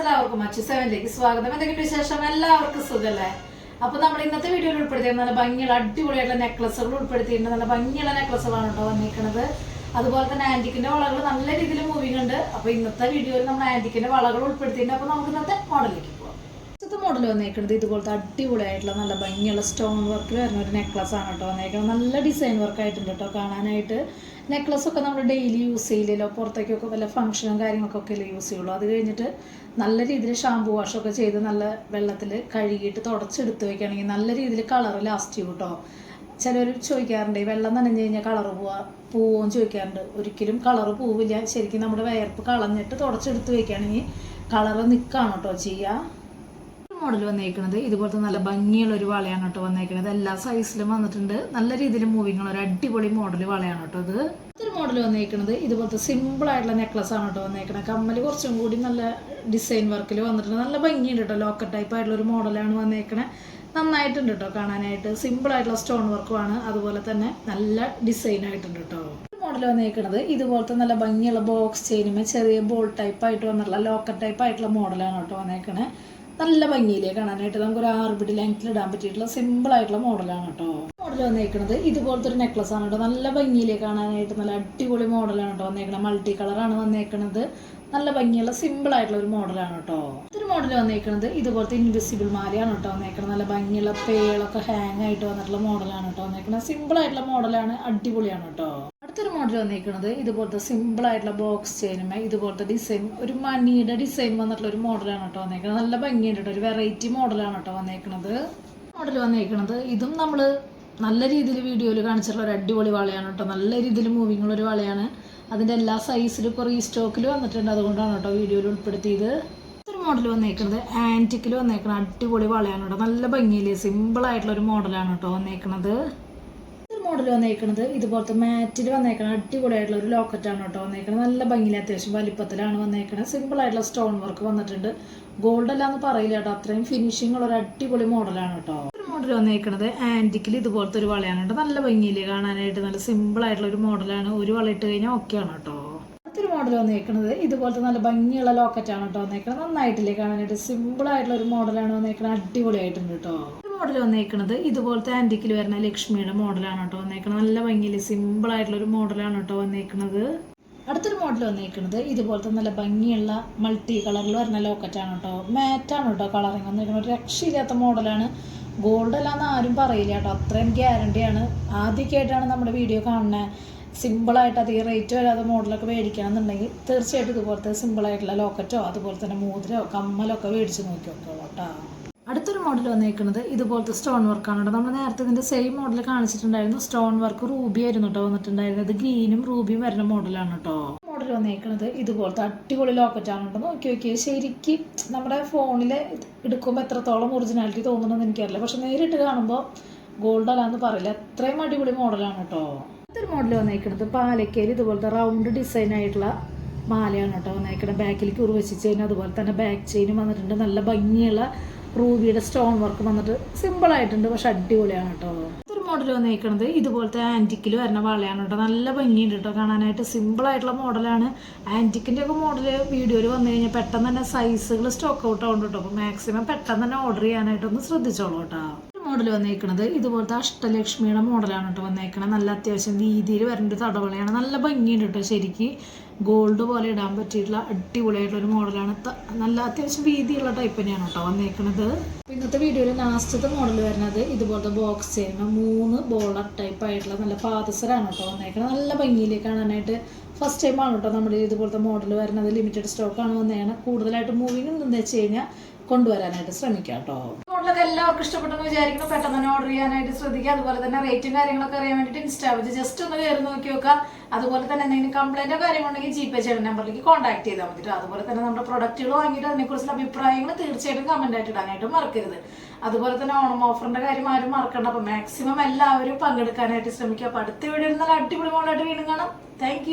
എല്ലാവർക്കും മറ്റു സെവനിലേക്ക് സ്വാഗതം. എന്തെങ്കിലും വിശേഷം? എല്ലാവർക്കും സുഖല്ലേ? അപ്പൊ നമ്മൾ ഇന്നത്തെ വീഡിയോയിൽ ഉൾപ്പെടുത്തിയിരുന്ന നല്ല ഭംഗിയുള്ള അടിപൊളിയായിട്ടുള്ള നെക്ലസുകൾ ഉൾപ്പെടുത്തിയിട്ടുണ്ട്. നല്ല ഭംഗിയുള്ള നെക്ലസുകളാണ് കേട്ടോ വന്നിരിക്കുന്നത്. അതുപോലെ തന്നെ ആന്റിക്കിന്റെ വളകൾ നല്ല രീതിയിൽ മൂവിങ് ഉണ്ട്. അപ്പൊ ഇന്നത്തെ വീഡിയോയിൽ നമ്മൾ ആന്റിക്കിന്റെ വളകൾ ഉൾപ്പെടുത്തിയിട്ടുണ്ട്. അപ്പൊ നമുക്ക് ഇന്നത്തെ മോഡലിലേക്ക് പോകാം മോഡൽ വന്നേക്കുന്നത് ഇതുപോലത്തെ അടിപൊളിയായിട്ടുള്ള നല്ല ഭംഗിയുള്ള സ്റ്റോൺ വർക്കിൽ വരുന്ന ഒരു നെക്ലസ് ആണ് കേട്ടോ വന്നേക്കുന്നത് നല്ല ഡിസൈൻ വർക്ക് ആയിട്ടുണ്ട് കേട്ടോ കാണാനായിട്ട്. നെക്ലസ് ഒക്കെ നമ്മൾ ഡെയിലി യൂസ് ചെയ്യില്ലല്ലോ പുറത്തേക്കൊക്കെ വല്ല ഫംഗ്ഷനും കാര്യങ്ങൾക്കൊക്കെ അല്ലേ യൂസ് ചെയ്യുള്ളൂ. അത് കഴിഞ്ഞിട്ട് നല്ല രീതിയിൽ ഷാമ്പു വാഷൊക്കെ ചെയ്ത് നല്ല വെള്ളത്തിൽ കഴുകിയിട്ട് തുടച്ചെടുത്ത് വെക്കുകയാണെങ്കിൽ നല്ല രീതിയിൽ കളർ ലാസ്റ്റ് ചെയ്യും കേട്ടോ. ചിലർ ചോദിക്കാറുണ്ട് വെള്ളം നനഞ്ഞു കഴിഞ്ഞാൽ കളർ പോവാ? പോവുമെന്ന് ചോദിക്കാറുണ്ട്. ഒരിക്കലും കളർ പോവില്ല. ശരിക്കും നമ്മുടെ വയർപ്പ് കളഞ്ഞിട്ട് തുടച്ചെടുത്ത് വെക്കുകയാണെങ്കിൽ കളർ നിൽക്കുകയാണ് കേട്ടോ ചെയ്യുക മോഡൽ വന്നേക്കുന്നത് ഇതുപോലത്തെ നല്ല ഭംഗിയുള്ള ഒരു വളയാണ് കേട്ടോ വന്നേക്കുന്നത് എല്ലാ സൈസിലും വന്നിട്ടുണ്ട്. നല്ല രീതിയിൽ മൂവിങ്ങുള്ള ഒരു അടിപൊളി മോഡൽ വളയാണ് കേട്ടോ ഇത്. ഇതൊരു മോഡൽ വന്നേക്കുന്നത് ഇതുപോലത്തെ സിമ്പിൾ ആയിട്ടുള്ള നെക്ലസ് ആണ് കേട്ടോ വന്നേക്കുന്നത് കമ്മൽ കുറച്ചും കൂടി നല്ല ഡിസൈൻ വർക്കിൽ വന്നിട്ടുണ്ട്. നല്ല ഭംഗിയുണ്ട് കേട്ടോ. ലോക്കർ ടൈപ്പ് ആയിട്ടുള്ള ഒരു മോഡലാണ് വന്നേക്കണേ. നന്നായിട്ടുണ്ട് കേട്ടോ കാണാനായിട്ട്. സിമ്പിൾ ആയിട്ടുള്ള സ്റ്റോൺ വർക്കുമാണ് അതുപോലെ തന്നെ നല്ല ഡിസൈൻ ആയിട്ടുണ്ട് കേട്ടോ. മോഡൽ വന്നേക്കുന്നത് ഇതുപോലത്തെ നല്ല ഭംഗിയുള്ള ബോക്സ് ചെയിനുമേ ചെറിയ ബോൾ ടൈപ്പ് ആയിട്ട് വന്നിട്ടുള്ള ലോക്കർ ടൈപ്പ് ആയിട്ടുള്ള മോഡലാണ് കേട്ടോ വന്നേക്കണേ. നല്ല ഭംഗിയിലേ കാണാനായിട്ട് നമുക്ക് ഒരു ആറുപിടി ലെങ്ത്തിൽ ഇടാൻ പറ്റിയിട്ടുള്ള സിമ്പിൾ ആയിട്ടുള്ള മോഡലാണ് കേട്ടോ. മോഡൽ വന്നേക്കുന്നത് ഇതുപോലത്തെ ഒരു നെക്ലസ് ആണ് കേട്ടോ. നല്ല ഭംഗിയിലേ കാണാനായിട്ട് നല്ല അടിപൊളി മോഡലാണ് കേട്ടോ വന്നേക്കുന്നത് മൾട്ടി കളറാണ് വന്നേക്കുന്നത് നല്ല ഭംഗിയുള്ള സിമ്പിൾ ആയിട്ടുള്ള ഒരു മോഡലാണ് കേട്ടോ. ഇതൊരു മോഡൽ വന്നേക്കുന്നത് ഇതുപോലത്തെ ഇൻവിസിബിൾ മാലയാണ് കേട്ടോ വന്നേക്കുന്നത് നല്ല ഭംഗിയുള്ള പേളൊക്കെ ഹാങ് ആയിട്ട് വന്നിട്ടുള്ള മോഡലാണ് കേട്ടോ വന്നേക്കുന്നത് സിമ്പിൾ ആയിട്ടുള്ള മോഡലാണ് അടിപൊളിയാണ് കേട്ടോ. അടുത്തൊരു മോഡൽ വന്നിരിക്കുന്നത് ഇതുപോലത്തെ സിമ്പിൾ ആയിട്ടുള്ള ബോക്സ് ചെയിനുമേ ഇതുപോലത്തെ ഡിസൈൻ ഒരു മണിയുടെ ഡിസൈൻ വന്നിട്ടുള്ള ഒരു മോഡലാണ് കേട്ടോ വന്നേക്കുന്നത് നല്ല ഭംഗിയുണ്ട് കേട്ടോ. ഒരു വെറൈറ്റി മോഡലാണ് കേട്ടോ വന്നേക്കുന്നത് മോഡൽ വന്നേക്കുന്നത് ഇതും നമ്മൾ നല്ല രീതിയിൽ വീഡിയോയിൽ കാണിച്ചിട്ടുള്ള ഒരു അടിപൊളി വളയാണ് കേട്ടോ. നല്ല രീതിയിൽ മൂവിങ് ഉള്ള ഒരു വളയാണ്. അതിന്റെ എല്ലാ സൈസിലും ഇപ്പോൾ റീസ്റ്റോക്കിൽ വന്നിട്ടുണ്ട്. അതുകൊണ്ടാണ് കേട്ടോ വീഡിയോയിൽ ഉൾപ്പെടുത്തിയത്. ഒരു മോഡൽ വന്നേക്കുന്നത് ആന്റിക്കിൽ വന്നേക്കുന്ന അടിപൊളി വളയാണ് കേട്ടോ. നല്ല ഭംഗിയിൽ സിമ്പിൾ ആയിട്ടുള്ള ഒരു മോഡലാണ് കേട്ടോ വന്നേക്കുന്നത് മോഡൽ വന്നേക്കുന്നത് ഇതുപോലത്തെ മാറ്റിൽ വന്നേക്കണം അടിപൊളിയായിട്ടുള്ള ഒരു ലോക്കറ്റാണ് കേട്ടോ വന്നേക്കുന്നത് നല്ല ഭംഗിയിൽ അത്യാവശ്യം വലിപ്പത്തിലാണ് വന്നേക്കണത്. സിമ്പിൾ ആയിട്ടുള്ള സ്റ്റോൺ വർക്ക് വന്നിട്ടുണ്ട്. ഗോൾഡ് അല്ലാന്ന് പറയില്ല കേട്ടോ. അത്രയും ഫിനിഷിംഗ് ഉള്ള ഒരു അടിപൊളി മോഡലാണ് കേട്ടോ. മോഡൽ വന്നേക്കണത് ആന്റിക്കിൽ ഇതുപോലത്തെ ഒരു വളയാണ് കേട്ടോ. നല്ല ഭംഗിയിൽ കാണാനായിട്ട് നല്ല സിമ്പിൾ ആയിട്ടുള്ള ഒരു മോഡലാണ് ഒരു വള ഇട്ട് കഴിഞ്ഞാൽ ഓക്കെയാണ് കേട്ടോ. അടുത്തൊരു മോഡൽ വന്നേക്കുന്നത് ഇതുപോലത്തെ നല്ല ഭംഗിയുള്ള ലോക്കറ്റാണ് കേട്ടോ വന്നേക്കുന്നത് നന്നായിട്ടില്ലേ കാണാനായിട്ട്? സിമ്പിൾ ആയിട്ടുള്ള ഒരു മോഡലാണ് വന്നേക്കുന്നത് അടിപൊളിയായിട്ടുണ്ട് കേട്ടോ. മോഡൽ വന്നേക്കുന്നത് ഇതുപോലത്തെ ആന്റിക്കിൽ വരുന്ന ലക്ഷ്മിയുടെ മോഡലാണ് കേട്ടോ വന്നേക്കുന്നത് നല്ല ഭംഗിയിൽ സിമ്പിൾ ആയിട്ടുള്ള ഒരു മോഡലാണ് കേട്ടോ വന്നേക്കുന്നത് അടുത്തൊരു മോഡൽ വന്നേക്കുന്നത് ഇതുപോലത്തെ നല്ല ഭംഗിയുള്ള മൾട്ടി കളറിൽ വരുന്ന ലോക്കറ്റാണ് കേട്ടോ. മാറ്റാണ് കേട്ടോ കളറിങ് വന്നിരിക്കുന്നത് ഒരു രക്ഷയില്ലാത്ത മോഡലാണ് ഗോൾഡ് അല്ലാന്ന് ആരും പറയില്ല കേട്ടോ. അത്രയും ഗ്യാരണ്ടിയാണ് ആദ്യമൊക്കെയായിട്ടാണ് നമ്മുടെ വീഡിയോ കാണുന്നത് സിമ്പിളായിട്ട് അധികം റേറ്റ് വരാതെ മോഡലൊക്കെ മേടിക്കണം എന്നുണ്ടെങ്കിൽ തീർച്ചയായിട്ടും ഇതുപോലത്തെ സിമ്പിളായിട്ടുള്ള ലോക്കറ്റോ അതുപോലെ തന്നെ മോതിരോ കമ്മലൊക്കെ മേടിച്ച് നോക്കി നോക്കാം കേട്ടോ. അടുത്തൊരു മോഡൽ വന്നിരിക്കുന്നത് ഇതുപോലത്തെ സ്റ്റോൺ വർക്കാണ് കേട്ടോ നമ്മൾ നേരത്തെ ഇതിന്റെ സെയിം മോഡൽ കാണിച്ചിട്ടുണ്ടായിരുന്നു. സ്റ്റോൺ വർക്ക് റൂബി ആയിരുന്നു കേട്ടോ വന്നിട്ടുണ്ടായിരുന്നത്. ഗ്രീനും റൂബിയും വരുന്ന മോഡലാണ് കേട്ടോ മോഡൽ വന്നേക്കുന്നത് ഇതുപോലത്തെ അടിപൊളി ലോക്കറ്റാണ് കേട്ടോ നോക്കി നോക്കി ശരിക്കും നമ്മുടെ ഫോണിൽ എടുക്കുമ്പോൾ എത്രത്തോളം ഒറിജിനാലിറ്റി തോന്നുന്നതെന്ന് എനിക്കറിയില്ല. പക്ഷെ നേരിട്ട് കാണുമ്പോൾ ഗോൾഡ് അല്ലാന്ന് പറയില്ല. അത്രയും അടിപൊളി മോഡലാണ് കേട്ടോ അടുത്തൊരു മോഡൽ വന്നേക്കുന്നത് പാലക്കയിൽ ഇതുപോലത്തെ റൗണ്ട് ഡിസൈൻ ആയിട്ടുള്ള മാലയാണ് കേട്ടോ വന്നേക്കുന്നത് ബാക്കിലേക്ക് ഉറവശിച്ച് കഴിഞ്ഞാൽ അതുപോലെ തന്നെ ബാക്ക് ചെയിനും വന്നിട്ടുണ്ട്. നല്ല ഭംഗിയുള്ള റൂബിയുടെ സ്റ്റോൺ വർക്ക് വന്നിട്ട് സിമ്പിൾ ആയിട്ടുണ്ട് പക്ഷെ അടിപൊളിയാണ് കേട്ടോ ഇതൊരു മോഡൽ വന്നിരിക്കുന്നത് ഇതുപോലത്തെ ആന്റിക്കിൽ വരുന്ന വളയാണ് കേട്ടോ നല്ല ഭംഗിയുണ്ട് കേട്ടോ കാണാനായിട്ട്. സിമ്പിൾ ആയിട്ടുള്ള മോഡലാണ് ആന്റിക്കിന്റെ ഒക്കെ മോഡൽ വീഡിയോയിൽ വന്നു കഴിഞ്ഞാൽ പെട്ടെന്ന് തന്നെ സൈസുകൾ സ്റ്റോക്ക് ഔട്ട് ആവുന്നുണ്ട് കേട്ടോ അപ്പോൾ മാക്സിമം പെട്ടെന്ന് തന്നെ ഓർഡർ ചെയ്യാനായിട്ടൊന്ന് ശ്രദ്ധിച്ചോളൂ കേട്ടോ മോഡൽ വന്നേക്കണത് ഇതുപോലത്തെ അഷ്ടലക്ഷ്മിയുടെ മോഡലാണ് കേട്ടോ വന്നേക്കണത്. നല്ല അത്യാവശ്യം വീതിയിൽ വരേണ്ട ഒരു തടവളയാണ്. നല്ല ഭംഗിയുണ്ട് കേട്ടോ ശരിക്ക്. ഗോൾഡ് പോലെ ഇടാൻ പറ്റിയിട്ടുള്ള അടിപൊളിയായിട്ടുള്ള ഒരു മോഡലാണ്. നല്ല അത്യാവശ്യം വീതിയുള്ള ടൈപ്പ് തന്നെയാണ് കേട്ടോ വന്നേക്കുന്നത് ഇന്നത്തെ വീഡിയോയിൽ ലാസ്റ്റത്തെ മോഡൽ വരുന്നത് ഇതുപോലത്തെ ബോക്സ് ചെയ്യുന്ന മൂന്ന് ബോളർ ടൈപ്പ് ആയിട്ടുള്ള നല്ല പാദസരാണ് കേട്ടോ വന്നേക്കുന്നത് നല്ല ഭംഗിയിൽ കാണാനായിട്ട് ഫസ്റ്റ് ടൈമാണ് കേട്ടോ നമ്മുടെ ഇതുപോലത്തെ മോഡൽ വരുന്നത്. ലിമിറ്റഡ് സ്റ്റോക്കാണ് വന്നേക്കുന്നത് കൂടുതലായിട്ട് മൂവിങ് എന്താ വെച്ച് കഴിഞ്ഞാൽ കൊണ്ടുവരാനായിട്ട് ശ്രമിക്കാം കേട്ടോ എല്ലാവർക്കും ഇഷ്ടപ്പെട്ടെന്ന് വിചാരിക്കുന്നു. പെട്ടെന്ന് തന്നെ ഓർഡർ ചെയ്യാനായിട്ട് ശ്രദ്ധിക്കുക. അതുപോലെ തന്നെ റേറ്റും കാര്യങ്ങളൊക്കെ അറിയാൻ വേണ്ടിയിട്ട് ഇൻസ്റ്റാ വെച്ച് ജസ്റ്റ് ഒന്ന് കയറി നോക്കി നോക്കുക അതുപോലെ തന്നെ എന്തെങ്കിലും കംപ്ലൈന്റോ കാര്യങ്ങളുണ്ടെങ്കിൽ ജി പേ ചെയ്യുന്ന നമ്പറിലേക്ക് കോൺടാക്ട് ചെയ്താൽ മതി അതുപോലെ തന്നെ നമ്മുടെ പ്രൊഡക്റ്റുകൾ വാങ്ങിയിട്ട് അതിനെക്കുറിച്ചുള്ള അഭിപ്രായങ്ങൾ തീർച്ചയായിട്ടും കമന്റ് ആയിട്ട് ഇടാനായിട്ട് മറക്കരുത്. അതുപോലെ തന്നെ ഓണം ഓഫറിന്റെ കാര്യം ആരും മറക്കണ്ട. അപ്പോൾ മാക്സിമം എല്ലാവരും പങ്കെടുക്കാനായിട്ട് ശ്രമിക്കുക. അപ്പോൾ അടുത്ത വീഡിയോ നല്ല അടിപൊളി മോഡായിട്ട് വീണ്ടും കാണാം. താങ്ക്